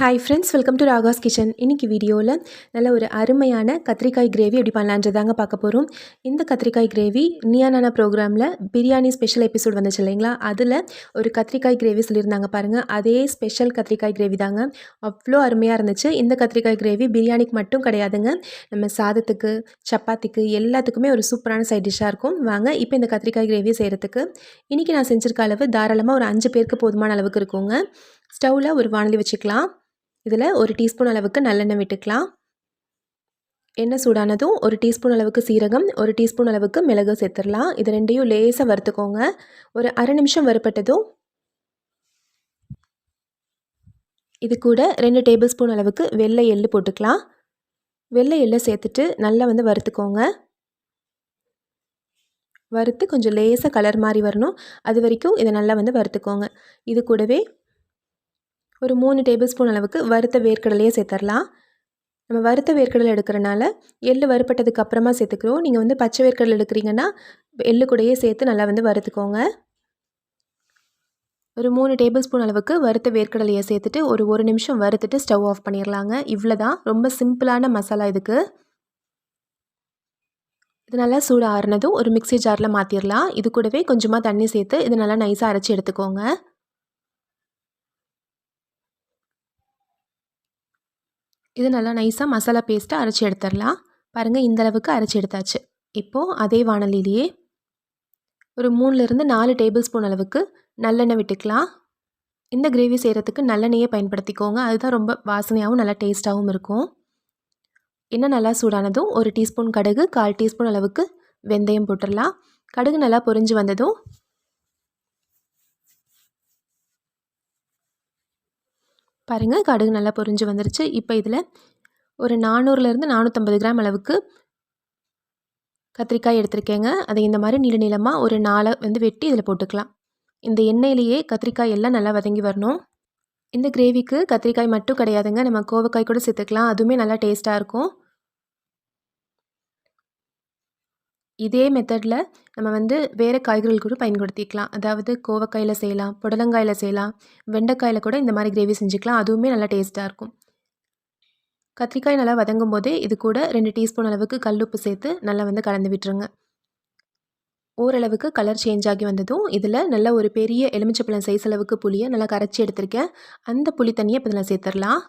Hi friends welcome to Ragas kitchen இன்றைக்கி வீடியோவில் நல்ல ஒரு அருமையான கத்திரிக்காய் கிரேவி எப்படி பண்ணலான்றதாங்க பார்க்க போகிறோம் இந்த கத்திரிக்காய் கிரேவி நியானானா ப்ரோக்ராமில் பிரியாணி ஸ்பெஷல் எபிசோட் வந்துச்சு இல்லைங்களா? அதில் ஒரு கத்திரிக்காய் கிரேவி சொல்லியிருந்தாங்க பாருங்கள் அதே ஸ்பெஷல் கத்திரிக்காய் கிரேவி தாங்க. அவ்வளோ அருமையாக இருந்துச்சு. இந்த கத்திரிக்காய் கிரேவி பிரியாணிக்கு மட்டும் கிடையாதுங்க. நம்ம சாதத்துக்கு சப்பாத்திக்கு எல்லாத்துக்குமே ஒரு சூப்பரான சைட் டிஷ்ஷாக இருக்கும். வாங்க இப்போ இந்த கத்திரிக்காய் கிரேவி செய்கிறதுக்கு இன்றைக்கி நான் செஞ்சுருக்க அளவு தாராளமாக ஒரு அஞ்சு பேருக்கு போதுமான அளவுக்கு இருக்குங்க. ஸ்டவ்வில் ஒரு வானலி வச்சுக்கலாம். இதில் ஒரு டீஸ்பூன் அளவுக்கு நல்லெண்ணெய் விட்டுக்கலாம். எண்ணெய் சூடானதும் ஒரு டீஸ்பூன் அளவுக்கு சீரகம் ஒரு டீஸ்பூன் அளவுக்கு மிளகு சேர்த்துடலாம். இது ரெண்டையும் லேசாக வறுத்துக்கோங்க. ஒரு அரை நிமிஷம் வறுப்பட்டதும் இது கூட ரெண்டு டேபிள் ஸ்பூன் அளவுக்கு வெள்ளை எள்ளு போட்டுக்கலாம். வெள்ளை எள்ளை சேர்த்துட்டு நல்லா வந்து வறுத்துக்கோங்க. வறுத்து கொஞ்சம் லேசாக கலர் மாதிரி வரணும். அது வரைக்கும் இதை நல்லா வந்து வறுத்துக்கோங்க. இது கூடவே ஒரு மூணு டேபிள் ஸ்பூன் அளவுக்கு வறுத்த வேர்க்கடலையே சேர்த்துடலாம் நம்ம வறுத்த வேர்க்கடலை எடுக்கிறனால எள்ளு வறுப்பட்டதுக்கு அப்புறமா சேர்த்துக்கிறோம். நீங்கள் வந்து பச்சை வேர்க்கடலை எடுக்கிறீங்கன்னா எள்ளு கூடயே சேர்த்து நல்லா வந்து வறுத்துக்கோங்க. ஒரு மூணு டேபிள் ஸ்பூன் அளவுக்கு வறுத்த வேர்க்கடலையை சேர்த்துட்டு ஒரு ஒரு நிமிஷம் வறுத்துட்டு ஸ்டவ் ஆஃப் பண்ணிடலாங்க இவ்வளோ தான் ரொம்ப சிம்பிளான மசாலா இதுக்கு. இது நல்லா சூடு ஆறுனதும் ஒரு மிக்சி ஜாரில் மாற்றிடலாம் இது கூடவே கொஞ்சமாக தண்ணி சேர்த்து இது நல்லா நைஸாக அரைச்சி எடுத்துக்கோங்க. இது நல்லா நைஸாக மசாலா பேஸ்ட்டை அரைச்சி எடுத்துடலாம். பாருங்கள் இந்தளவுக்கு அரைச்சி எடுத்தாச்சு. இப்போது அதே வானலிலேயே ஒரு மூணுலேருந்து நாலு டேபிள் ஸ்பூன் அளவுக்கு நல்லெண்ணெய் விட்டுக்கலாம். இந்த கிரேவி செய்கிறதுக்கு நல்லெண்ணெயே பயன்படுத்திக்கோங்க. அதுதான் ரொம்ப வாசனையாகவும் நல்லா டேஸ்ட்டாகவும் இருக்கும். என்ன நல்லா சூடானதும் ஒரு டீஸ்பூன் கடுகு கால் டீஸ்பூன் அளவுக்கு வெந்தயம் போட்டுடலாம். கடுகு நல்லா பொரிஞ்சு வந்ததும் பாருங்கள் கடுகு நல்லா பொரிஞ்சு வந்துருச்சு. இப்போ இதில் ஒரு நானூறுலேருந்து நானூற்றம்பது கிராம் அளவுக்கு கத்திரிக்காய் எடுத்திருக்கேங்க. அதை இந்த மாதிரி நீள நீளமாக ஒரு நாளை வந்து வெட்டி இதில் போட்டுக்கலாம். இந்த எண்ணெயிலேயே கத்திரிக்காய் எல்லாம் நல்லா வதங்கி வரணும். இந்த கிரேவிக்கு கத்திரிக்காய் மட்டும் கிடையாதுங்க. நம்ம கோவக்காய் கூட சேர்த்துக்கலாம். அதுவுமே நல்லா டேஸ்ட்டாக இருக்கும். இதே மெத்தடில் நம்ம வந்து வேறு காய்கறிகள் கூட பயன்படுத்திக்கலாம். அதாவது கோவக்காயில் செய்யலாம் புடலங்காயில் செய்யலாம் வெண்டைக்காயில் கூட இந்த மாதிரி கிரேவி செஞ்சுக்கலாம். அதுவுமே நல்லா டேஸ்ட்டாக இருக்கும். கத்திரிக்காய் நல்லா வதங்கும் போதே இது கூட ரெண்டு டீஸ்பூன் அளவுக்கு கல்லுப்பு சேர்த்து நல்லா வந்து கலந்து விட்டுருங்க. ஓரளவுக்கு கலர் சேஞ்ச் ஆகி வந்ததும் இதில் நல்ல ஒரு பெரிய எலுமிச்சப்பழம் சைஸ் அளவுக்கு புளியை நல்லா கரைச்சி எடுத்திருக்கேன். அந்த புளி தண்ணியை இப்போ இதில் சேர்த்துடலாம்.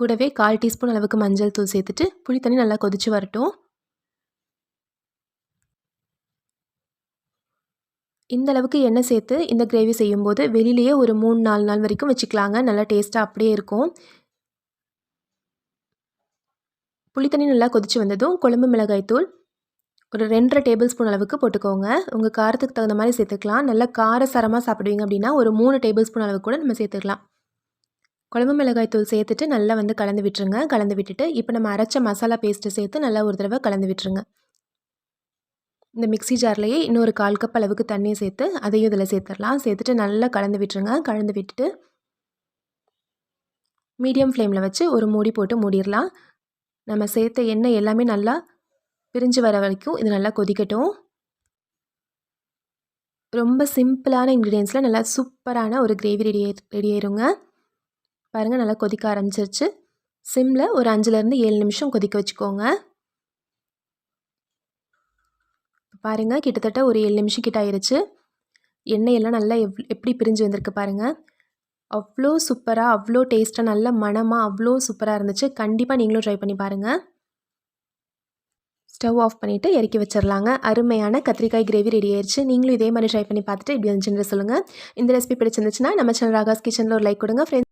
கூடவே கால் டீஸ்பூன் அளவுக்கு மஞ்சள் தூள் சேர்த்துட்டு புளி தண்ணி நல்லா கொதித்து வரட்டும். இந்த அளவுக்கு எண்ணெய் சேர்த்து இந்த கிரேவி செய்யும்போது வெளியிலேயே ஒரு மூணு நாலு நாள் வரைக்கும் வச்சுக்கலாங்க. நல்லா டேஸ்ட்டாக அப்படியே இருக்கும். புளித்தண்ணி நல்லா கொதித்து வந்ததும் குழம்பு மிளகாய்த்தூள் ஒரு ரெண்டரை டேபிள் ஸ்பூன் அளவுக்கு போட்டுக்கோங்க. உங்கள் காரத்துக்கு தகுந்த மாதிரி சேர்த்துக்கலாம். நல்லா காரசாரமாக சாப்பிடுவீங்க அப்படின்னா ஒரு மூணு டேபிள் ஸ்பூன் அளவுக்கு கூட நம்ம சேர்த்துக்கலாம். குழம்பு மிளகாய் தூள் சேர்த்துட்டு நல்லா வந்து கலந்து விட்டுருங்க. கலந்து விட்டுட்டு இப்போ நம்ம அரைச்ச மசாலா பேஸ்ட்டு சேர்த்து நல்லா ஒரு தடவை கலந்து விட்டுருங்க. இந்த மிக்சி ஜார்லேயே இன்னொரு கால் கப் அளவுக்கு தண்ணியை சேர்த்து அதையும் இதில் சேர்த்துடலாம். சேர்த்துட்டு நல்லா கலந்து விட்டுருங்க. கலந்து விட்டுட்டு மீடியம் ஃப்ளேமில் வச்சு ஒரு மூடி போட்டு மூடிடலாம். நம்ம சேர்த்த எண்ணெய் எல்லாமே நல்லா பிரிஞ்சு வர வரைக்கும் இது நல்லா கொதிக்கட்டும். ரொம்ப சிம்பிளான இன்க்ரீடியன்ஸில் நல்லா சூப்பரான ஒரு கிரேவி ரெடி ரெடி ஆயிருங்க. பாருங்கள் நல்லா கொதிக்க ஆரம்பிச்சிருச்சு. சிம்மில் ஒரு அஞ்சுலேருந்து ஏழு நிமிஷம் கொதிக்க வச்சுக்கோங்க. பாருங்கள் கிட்டத்தட்ட ஒரு ஏழு நிமிஷம் கிட்ட ஆயிடுச்சு எண்ணெயெல்லாம் நல்லா எவ் எப்படி பிரிஞ்சு வந்திருக்கு பாருங்கள் அவ்வளோ சூப்பராக அவ்வளோ டேஸ்ட்டாக நல்ல மனமாக அவ்வளோ சூப்பராக இருந்துச்சு. கண்டிப்பாக நீங்களும் ட்ரை பண்ணி பாருங்கள் ஸ்டவ் ஆஃப் பண்ணிவிட்டு இறக்கி வச்சிடலாங்க அருமையான கத்திரிக்காய் கிரேவி ரெடி ஆயிடுச்சு நீங்களும் இதே மாதிரி ட்ரை பண்ணி பார்த்துட்டு இப்படி இருந்துச்சுன்னு சொல்லுங்கள் இந்த ரெசிபி பிடிச்சிருந்துச்சுன்னா நம்ம சேனல் ராகாஸ் கிச்சனில் ஒரு லைக் கொடுங்க. ஃப்ரெண்ட்ஸ்